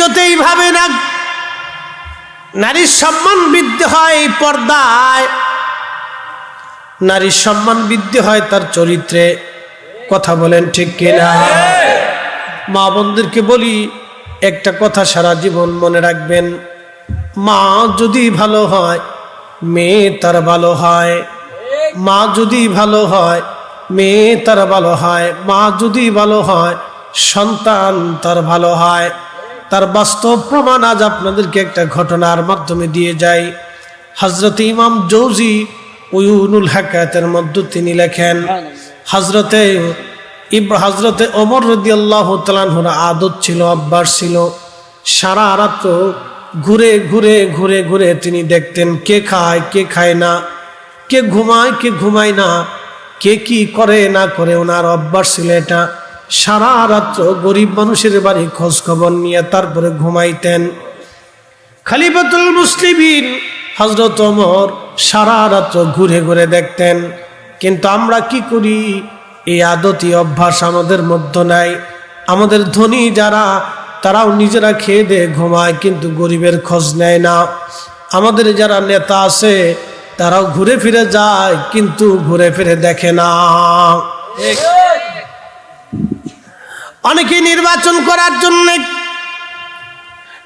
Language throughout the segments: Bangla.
ইজ্জত এইভাবে না নারীর সম্মান বৃদ্ধি হয় পর্দায়, নারীর সম্মান বৃদ্ধি হয় তার চরিত্রে, কথা বলেন ঠিক কিনা? মা বোনদেরকে বলি, একটা কথা সারা জীবন মনে রাখবেন, মা যদি ভালো হয়, মেয়ে তার ভালো হয়, মা যদি ভালো হয়, মেয়ে তার ভালো হয়, মা যদি ভালো হয়, সন্তান তার ভালো হয়। তার বাস্তব প্রমাণ আজ আপনাদেরকে একটা ঘটনার মাধ্যমে দিয়ে যাই হজরত ইমাম জৌজি উয়ুনুল হাকায়াতের মধ্যে তিনি লেখেন হজরতে ইব্রা হজরতে অমর রদি আল্লাহ তালানহুর আদত ছিল অভ্যাস ছিল। সারা রাত্র ঘুরে ঘুরে ঘুরে ঘুরে তিনি দেখতেন, কে খায় কে খায় না, কে ঘুমায় কে ঘুমায় না, কে কি করে না করে ওনার অভ্যাস ছিল এটা। সারা রাত্র গরিব মানুষের বাড়ি খোঁজ খবর নিয়ে তারপরে ঘুমাইতেন। খালিফাতুল মুসলিমিন হজরত ওমর সারা রাত্র ঘুরে ঘুরে দেখতেন। কিন্তু আমরা কি করি? এই আদতি অভ্যাস আমাদের মধ্যে নাই। আমাদের ধনী যারা, তারাও নিজেরা খেয়ে দিয়ে ঘুমায়, কিন্তু গরিবের খোঁজ নেয় না। আমাদের যারা নেতা আছে, তারাও ঘুরে ফিরে যায়, কিন্তু ঘুরে ফিরে দেখে না। অনেকে নির্বাচন করার জন্য,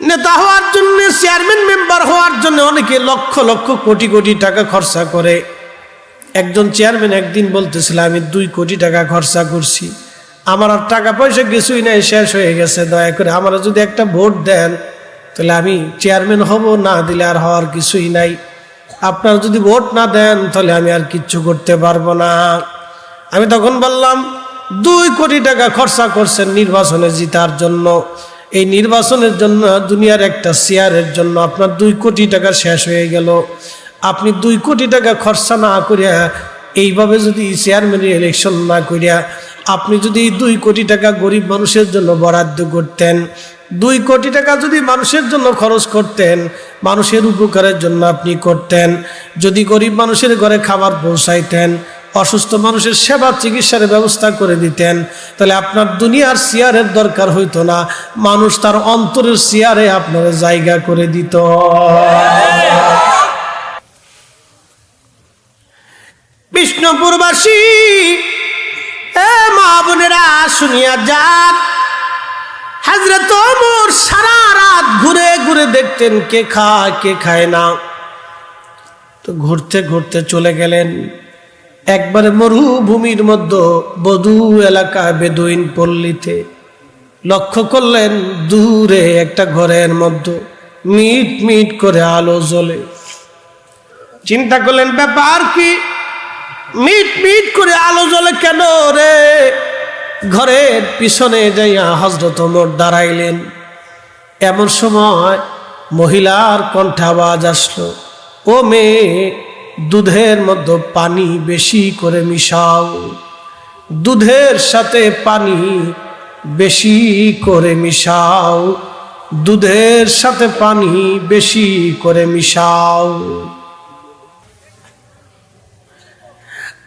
নেতা হওয়ার জন্য চেয়ারম্যান মেম্বার হওয়ার জন্য অনেকে লক্ষ লক্ষ কোটি কোটি টাকা খরচা করে। একজন চেয়ারম্যান একদিন বলতেছিল, আমি দুই কোটি টাকা খরচা করছি। আমার আর টাকা পয়সা কিছুই নাই, শেষ হয়ে গেছে, দয়া করে আমার যদি একটা ভোট দেন, তাহলে আমি চেয়ারম্যান হব, না দিলে আর হওয়ার কিছুই নাই। আপনারা যদি ভোট না দেন, তাহলে আমি আর কিচ্ছু করতে পারব না। আমি তখন বললাম দুই কোটি টাকা খরচা করছেন নির্বাচনে জিতার জন্য। এই নির্বাচনের জন্য, দুনিয়ার একটা শেয়ারের জন্য আপনার দুই কোটি টাকা শেষ হয়ে গেল। আপনি দুই কোটি টাকা খরচা না করিয়া এইভাবে যদি চেয়ারম্যানের ইলেকশন না করিয়া আপনি যদি দুই কোটি টাকা গরিব মানুষের জন্য বরাদ্দ করতেন, দুই কোটি টাকা যদি মানুষের জন্য খরচ করতেন, মানুষের উপকারের জন্য আপনি করতেন, যদি গরিব মানুষের ঘরে খাবার পৌঁছাইতেন অসুস্থ মানুষের সেবা চিকিৎসার ব্যবস্থা করে দিতেন। তাহলে আপনার দুনিয়ার চেয়ারের দরকার হইতো না। মানুষ তার অন্তরের চেয়ারে আপনার জায়গা করে দিত। বিষ্ণুপুরবাসী, এ মা বোনেরা শুনিয়া যাক। হাজরত ওমর সারা রাত ঘুরে ঘুরে দেখতেন কে খায় কে খায় না। তো ঘুরতে ঘুরতে চলে গেলেন। একবারে মরুভূমির মধ্যে বধু এলাকা বেদুইন পল্লীতে লক্ষ্য করলেন দূরে একটা ঘরের মধ্যে মিট মিট করে আলো জ্বলে। চিন্তা করলেন, ব্যাপার কি? মিট মিট করে আলো জ্বলে কেন রে? ঘরের পিছনে যাইয়া হজরত ওমর দাঁড়াইলেন। এমন সময় মহিলার কণ্ঠে আওয়াজ আসলো, ও মেয়ে দুধের মধ্যে পানি বেশি করে মিশাও। দুধের সাথে পানি বেশি করে মিশাও। দুধের সাথে পানি বেশি করে মিশাও।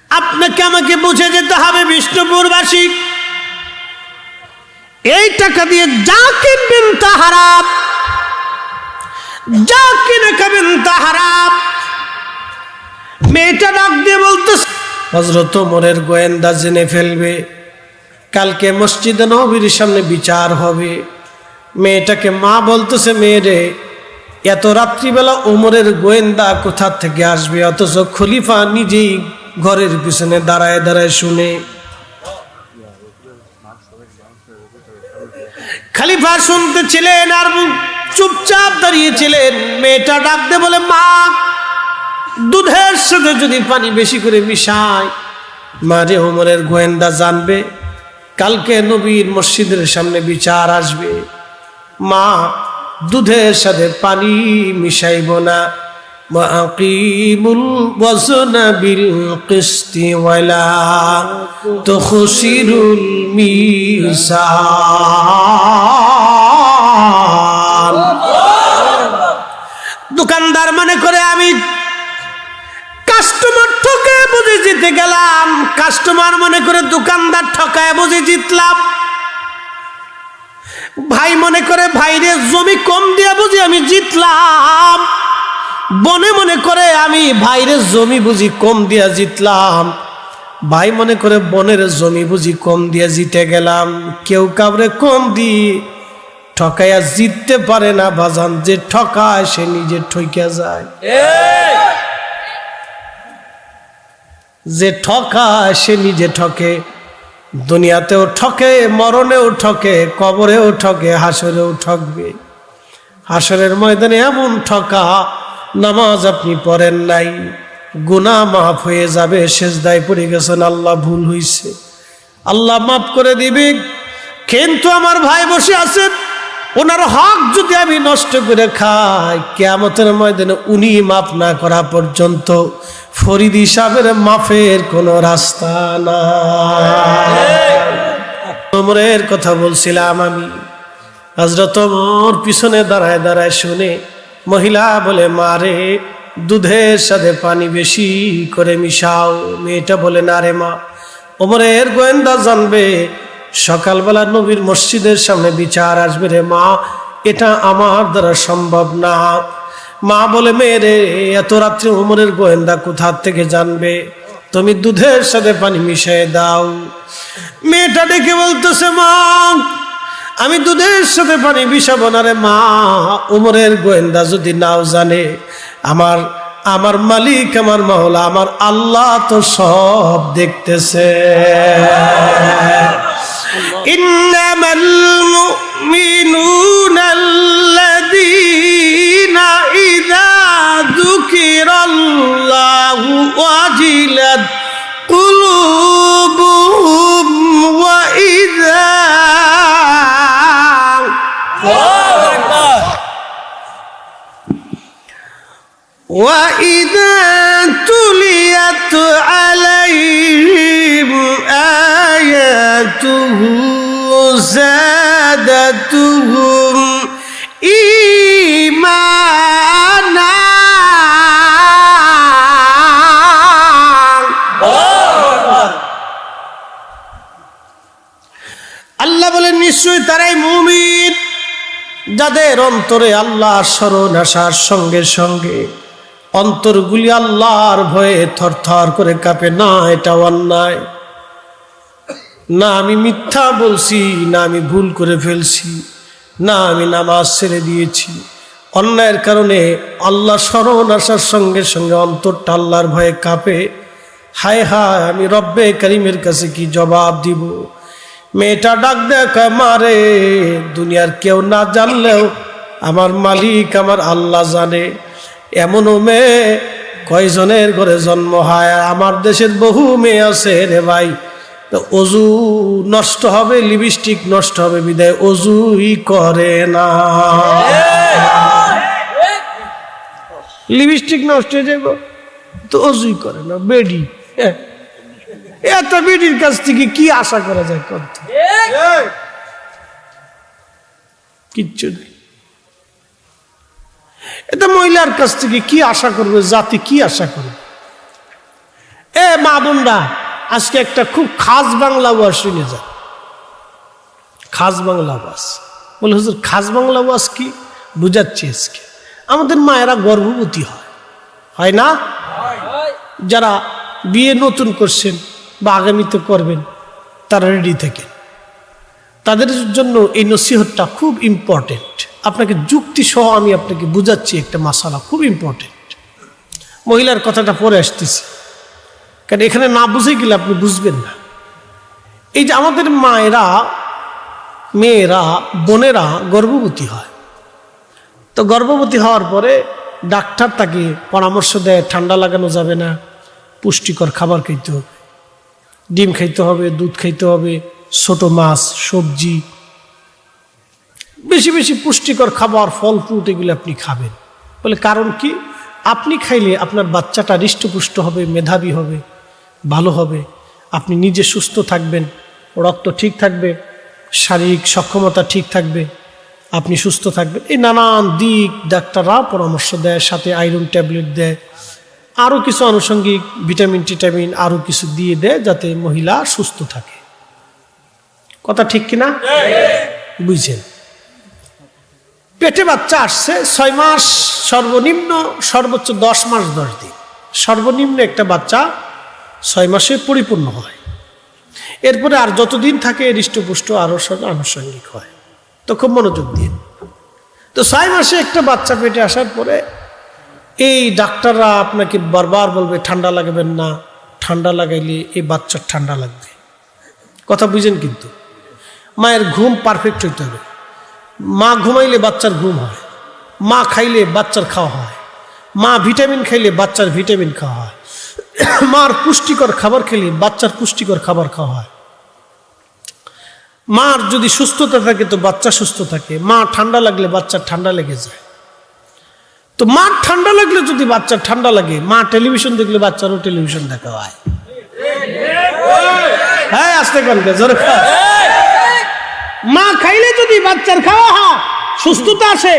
আপনাকে আমাকে বুঝে যেতে হবে, বিষ্ণুপুরবাসী। এই টাকা দিয়ে যা কিনবেন তা হারাপ যা কিনে খাবেন তা হারাপ মেয়েটা ডাক দিয়ে বলতো হজরত মোরের গোয়েন্দা জেনে ফেলবে। কালকে মসজিদে নবীর সামনে বিচার হবে। মেয়েটাকে মা বলতেছে, মেয়েরে, এত রাত্রিবেলা ওমরের গোয়েন্দা কোথা থেকে আসবে? অথচ খলিফা নিজেই ঘরের পিছনে দাঁড়ায় দাঁড়ায় শুনে। খালিফা শুনতেছিলেন আর চুপচাপ দাঁড়িয়েছিলেন মেয়েটা ডাকতে বলে, মা দুধের সাথে যদি পানি বেশি করে মিশায় মারে হোমরের গোয়েন্দা জানবে কালকে নবীর মসজিদের সামনে বিচার আসবে। মা দুধের সাথে পানি মিশাইব না। তো দোকানদার মনে করে আমি জিতে গেলাম কাস্টমার মনে করে দোকানদার ঠকায় বুঝে জিতলাম। ভাই মনে করে ভাইরে জমি কম দিয়া বুঝি আমি জিতলাম। বনে মনে করে আমি ভাইরে জমি বুঝি কম দিয়া জিতলাম। ভাই মনে করে বনের জমি বুঝি কম দিয়া জিতে গেলাম। কেউ কাউরে কম দি ঠকাইয়া জিততে পারে না বাজান, যে ঠকায় সে নিজে ঠইকা যায়। যে ঠকা, সে নিজে ঠকে। দুনিয়াতেও ঠকে, মরণেও ঠকে, কবরেও ঠকে, হাসরেও ঠকবে। হাসরের ময়দানে এমন ঠকা, নামাজ আপনি পড়েন নাই। গুনা মাফ হয়ে যাবে শেষদায় পড়ে গেছেন, আল্লাহ ভুল হইছে। আল্লাহ মাফ করে দিবে। কিন্তু আমার ভাই বসে আছেন, ওনার হক যদি আমি নষ্ট করে খাই, কেয়ামতের ময়দানে উনি মাফ না করা পর্যন্ত ফরিদ হিসাবের মাফের কোনো রাস্তা না কথা বলছিলাম আমি। হজরত ওমর পিছনে দাঁড়ায় দাঁড়ায় শুনে মহিলা বলে মারে দুধের সাথে পানি বেশি করে মিশাও। মেয়েটা বলে, না রে মা, ওমরের গোয়েন্দা জানবে। সকালবেলা নবীর মসজিদের সামনে বিচার আসবে রে মা। এটা আমার দ্বারা সম্ভব না। মা বলে মেয়েরে এত রাত্রে উমরের গোয়েন্দা কোথার থেকে জানবে? তুমি দুধের সাথে পানি মিশিয়ে দাও। মেয়েটা ডেকে বলতেছে মা আমি দুধের সাথে পানি মিশাবো না রে মা। উমরের গোয়েন্দা যদি নাও জানে আমার আমার মালিক আমার মহলা আমার আল্লাহ তো সব দেখতেছে। ইন্নামাল মুমিনুন নিশ্চয়ই তারাই মুমিন, যাদের অন্তরে আল্লাহর স্মরণ আসার সঙ্গে সঙ্গে অন্তরগুলি আল্লাহর ভয়ে থরথর করে কাঁপে, না, এটা অন্যায়। না, আমি মিথ্যা বলছি, না, আমি ভুল করে ফেলছি, না, আমি নামাজ ছেড়ে দিয়েছি। অন্যায়ের কারণে আল্লাহ স্মরণ আসার সঙ্গে সঙ্গে অন্তরটা আল্লাহর ভয়ে কাঁপে, হায় হায়, আমি রব্বে করিমের কাছে কি জবাব দিব? মেয়েটা ডাক দেখ মারে, দুনিয়ার কেউ না জানলেও আমার মালিক আমার আল্লাহ জানে। এমনও মেয়ে কয়জনের ঘরে জন্ম হয়? আমার দেশের বহু মেয়ে আছে রে ভাই। অজু নষ্ট হবে, লিপস্টিক নষ্ট হবে, বিদায় অজুই করে না। লিপস্টিক নষ্ট হয়ে যাব তো অজুই করে না, বেডি হ্যাঁ। এত বেডির কাছ থেকে কি আশা করা যায় কত কিচ্ছু নেই। এটা মহিলার কাছ থেকে কি আশা করবে জাতি কি আশা করবে? এ মা বোনরা আজকে একটা খুব খাস বাংলা ওয়াজ শুনে যা খাস বাংলা ওয়াজ। বলে হুজুর খাস বাংলা ওয়াজ কি? বুঝাচ্ছি আজকে। আমাদের মায়েরা গর্ভবতী হয়। হয় না? যারা বিয়ে নতুন করছেন বা আগামীতে করবেন, তারা রেডি থাকেন তাদের জন্য এই নসিহতটা খুব ইম্পর্টেন্ট আপনাকে যুক্তি সহ আমি আপনাকে বুঝাচ্ছি একটা মাসালা খুব ইম্পর্টেন্ট মহিলার কথাটা পরে আসতেছি। কারণ এখানে না বুঝে গেলে আপনি বুঝবেন না। এই যে আমাদের মায়েরা, মেয়েরা, বোনেরা গর্ভবতী হয়। তো গর্ভবতী হওয়ার পরে ডাক্তার তাকে পরামর্শ দেয়, ঠান্ডা লাগানো যাবে না, পুষ্টিকর খাবার খেতে হবে। ডিম খাইতে হবে, দুধ খাইতে হবে, ছোট মাছ, সবজি। বেশি বেশি পুষ্টিকর খাবার, ফল, ফ্রুট এগুলো আপনি খাবেন। বলে কারণ কি? আপনি খাইলে আপনার বাচ্চাটা হৃষ্টপুষ্ট হবে, মেধাবী হবে, ভালো হবে। আপনি নিজে সুস্থ থাকবেন, রক্ত ঠিক থাকবে, শারীরিক সক্ষমতা ঠিক থাকবে, আপনি সুস্থ থাকবেন। এই নানান দিক ডাক্তাররা পরামর্শ দেয়, সাথে আয়রন ট্যাবলেট দেয়। আরও কিছু আনুষঙ্গিক ভিটামিন, টিটামিন আরও কিছু দিয়ে দেয় যাতে মহিলা সুস্থ থাকে। কথা ঠিক কিনা? বুঝছেন? পেটে বাচ্চা আসছে, ছয় মাস সর্বনিম্ন, সর্বোচ্চ দশ মাস দশ দিন। সর্বনিম্ন একটা বাচ্চা ছয় মাসে পরিপূর্ণ হয়। এরপরে আর যতদিন থাকে, হৃষ্টপুষ্ট আরও সব আনুষঙ্গিক হয়। তো খুব মনোযোগ দিন তো ছয় মাসে একটা বাচ্চা পেটে আসার পরে এই ডাক্তাররা আপনাকে বারবার বলবে, ঠান্ডা লাগাবেন না, ঠান্ডা লাগাইলে এই বাচ্চার ঠান্ডা লাগবে। কথা বুঝেন কিন্তু। মায়ের ঘুম পারফেক্ট হইতে হবে। মা ঘুমাইলে বাচ্চার ঘুম হয়, মা খাইলে বাচ্চার খাওয়া হয়, মা ভিটামিন খাইলে বাচ্চার ভিটামিন খাওয়া হয়, মার পুষ্টিকর খাবার খেলে বাচ্চার পুষ্টিকর খাবার খাওয়া হয়। মার যদি সুস্থতা থাকে তো বাচ্চা সুস্থ থাকে, মা ঠান্ডা লাগলে বাচ্চার ঠান্ডা লেগে যায়। তো মার ঠান্ডা লাগলে যদি বাচ্চার ঠান্ডা লাগে, মা টেলিভিশন দেখলে বাচ্চারও টেলিভিশন দেখা হয়। হ্যাঁ আসতে কনকে জোরে মা খাইলে যদি বাচ্চার খাওয়া হয়, সুস্থতা আসে,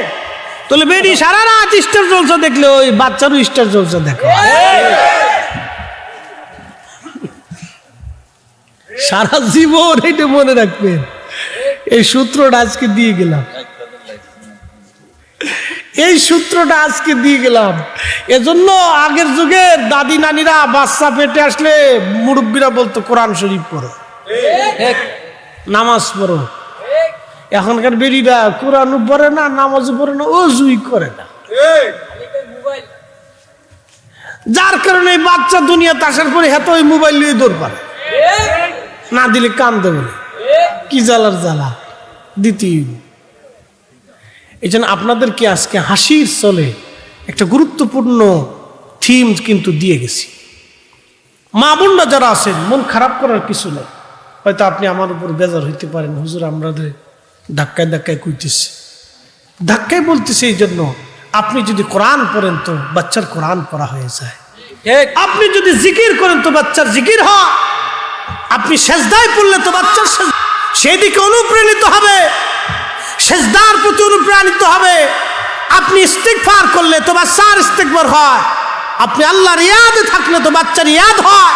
তাহলে বেরি সারা রাত স্টার জলসা দেখলে ওই বাচ্চারও স্টার জলসা দেখা সারা জীবন এটা মনে রাখবেন। এই সূত্রটা আজকে দিয়ে গেলাম। এই সূত্রটা আজকে দিয়ে গেলাম। এজন্য আগের যুগে দাদি নানিরা বাচ্চা পেটে আসলে মুরব্বীরা বলতো, কোরআন শরীফ পড়ো, নামাজ পড়ো। এখনকার বেরিরা কোরআন পড়ে না, নামাজ পড়ে না ও জুই করে না। যার কারণে বাচ্চা দুনিয়াতে আসার পরে হেত ওই মোবাইল নিয়ে দৌড় পারে। না দিলে কান দেবে কি জ্বালার জ্বালা? দ্বিতীয়। এই জন্য আপনাদেরকে আজকে হাসির চলে একটা গুরুত্বপূর্ণ থিম কিন্তু দিয়ে গেছি। মা বোনরা যারা আছেন মন খারাপ করার কিছু নেই। হয়তো আপনি আমার উপর বেজার হইতে পারেন। হুজুর আমাদের ধাক্কায় ধাক্কায় কইতেছে। ধাক্কায় বলতেছে এই জন্য আপনি যদি কোরআন পড়েন তো বাচ্চার কোরআন পড়া হয়ে যায়। আপনি যদি জিকির করেন তো বাচ্চার জিকির হয়। আপনি সেজদায় পড়লে তো বাচ্চার সেদিকে অনুপ্রাণিত হবে। সেজদার প্রতি অনুপ্রাণিত হবে। আপনি ইস্তেকফার করলে তো বাচ্চার ইস্তেকবার হয়। আপনি আল্লাহর ইয়াদে থাকলে তো বাচ্চার ইয়াদ হয়।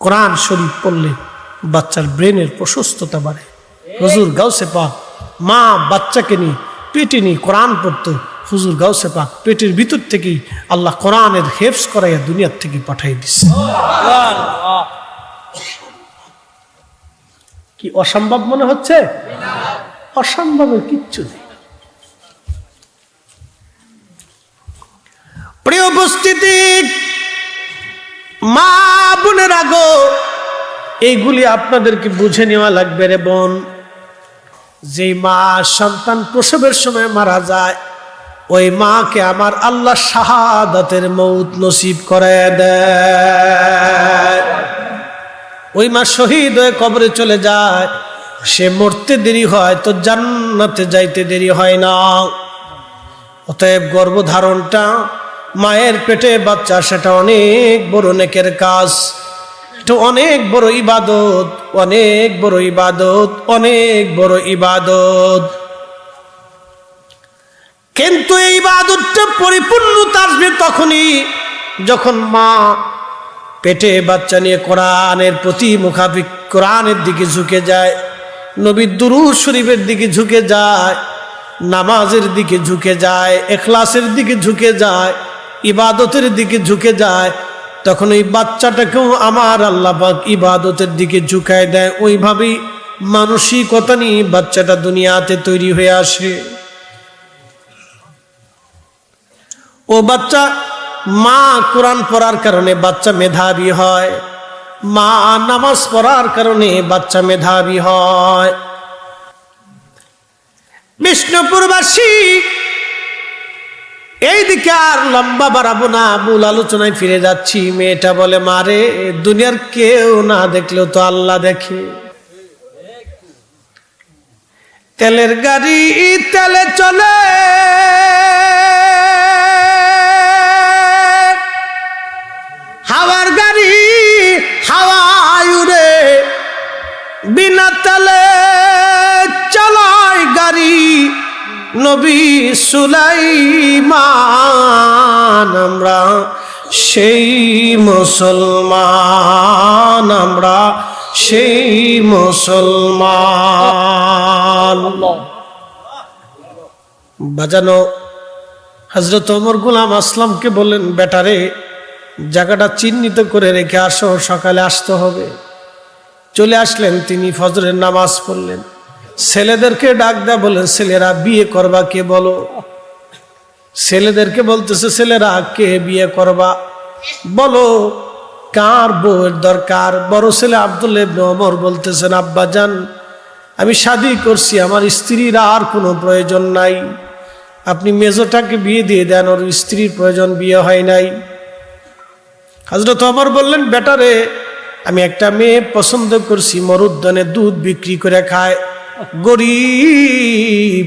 কোরআন শরীফ পড়লে বাচ্চার ব্রেনের প্রশস্ততা বাড়ে। হুজুর গাউসে পাক, মা বাচ্চাকে নিয়ে পেটে নিয়ে কোরআন পড়তো। হুজুর গাউসে পাক, পেটের ভিতর থেকেই আল্লাহ কোরআনের হেফস করাইয়া দুনিয়ার থেকে পাঠাই দিচ্ছে কি অসম্ভব মনে হচ্ছে? অসম্ভবের কিচ্ছু নেই। প্রিয় উপস্থিতি, মা বোনের আগো এইগুলি আপনাদেরকে বুঝে নেওয়া লাগবে রে বোন। যে মা সন্তান প্রসবের সময় মারা যায়, ওই মাকে আমার আল্লাহ শাহাদাতের মৌত নসিব করে দেয়। ওই মা শহীদ হয়ে কবরে চলে যায়। সে মরতে দেরি হয়, তো জান্নাতে যাইতে দেরি হয় না। অতএব গর্ভধারণটা মায়ের পেটে, বাচ্চা সেটা অনেক বড় নেকের কাজ। এটা অনেক বড় ইবাদত, অনেক বড় ইবাদত, অনেক বড় ইবাদত। কিন্তু এই ইবাদতটা পরিপূর্ণতা আসবে তখনই যখন মা পেটে বাচ্চা নিয়ে কোরআনের প্রতি মুখাফিক কোরআনের দিকে ঝুঁকে যায়, নবীর দুরুদ শরীফের দিকে ঝুঁকে যায়, নামাজের দিকে ঝুঁকে যায়, এখলাসের দিকে ঝুঁকে যায়, ইবাদতের দিকে ঝুঁকে যায়, তখন ওই বাচ্চাটাকেও আমার আল্লাপাক ইবাদতের দিকে ঝুঁকায় দেয়। ওইভাবেই মানসিকতা নিয়ে বাচ্চাটা দুনিয়াতে তৈরি হয়ে আসে। ও বাচ্চা মা কোরআন পড়ার কারণে বাচ্চা মেধাবী হয়। মা নামাজ পড়ার কারণে বাচ্চা মেধাবী হয়। বিষ্ণুপুরবাসী, এইদিকে আর লম্বা বাড়াবো না, মূল আলোচনায় ফিরে যাচ্ছি। মেয়েটা বলে মারে দুনিয়ার কেউ না দেখলেও তো আল্লাহ দেখে। তেলের গাড়ি তেলে চলে। নবী সুলাইমান, আমরা সেই মুসলমান, আমরা সেই মুসলমান। বাজানো হজরত ওমর গুলাম আসলামকে বললেন, বেটারে, জায়গাটা চিহ্নিত করে রেখে আসো, সকালে আসতে হবে। চলে আসলেন, তিনি ফজরের নামাজ পড়লেন। ছেলেদেরকে ডাক দেয়া বলেন, ছেলেরা বিয়ে করবা কে বলো? ছেলেদেরকে বলতেছে, ছেলেরা কে বিয়ে করবা? বলো, কার বউয়ের দরকার? বড় ছেলে আব্দুল ওমর বলতেছেন, আব্বা জান, আমি শাদি করছি, আমার স্ত্রীর আর কোনো প্রয়োজন নাই। আপনি মেজোটাকে বিয়ে দিয়ে দেন, ওর স্ত্রীর প্রয়োজন বিয়ে হয় নাই। হজরত অমর বললেন, বেটারে, আমি একটা মেয়ে পছন্দ করছি, মরুদ্যানে দুধ বিক্রি করে খায়। গরিব,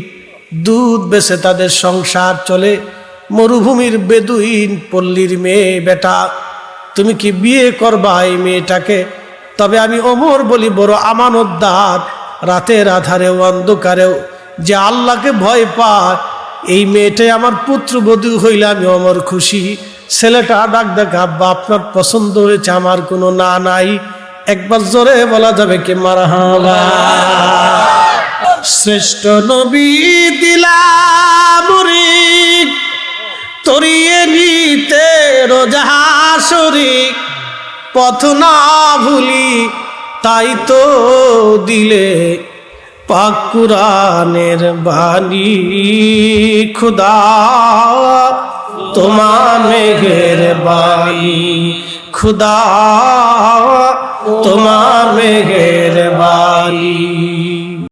দুধ বেছে তাদের সংসার চলে। মরুভূমির বেদুইন পল্লীর মেয়ে বেটা, তুমি কি বিয়ে করবা এই মেয়েটাকে? তবে আমি অমর বলি, বড় আমানতদার, রাতের আধারেও, অন্ধকারেও, যে আল্লাহকে ভয় পায়, এই মেয়েটাই আমার পুত্রবধূ হইলে আমি অমর খুশি। ছেলেটা ডাক দেখা আব্বা, আপনার পছন্দ হয়েছে, আমার কোনো না নাই। একবার জোরে বলা যাবে কি মারা শ্রেষ্ঠ নবী দিলামুরি তরিয়ে নিতে রোজাহাসরি পথ না ভুলি তাই তো দিলে পাক কুরানের বাণী। খুদা তোমা মেঘের বাণী খুদা তোমা মেঘের বাণী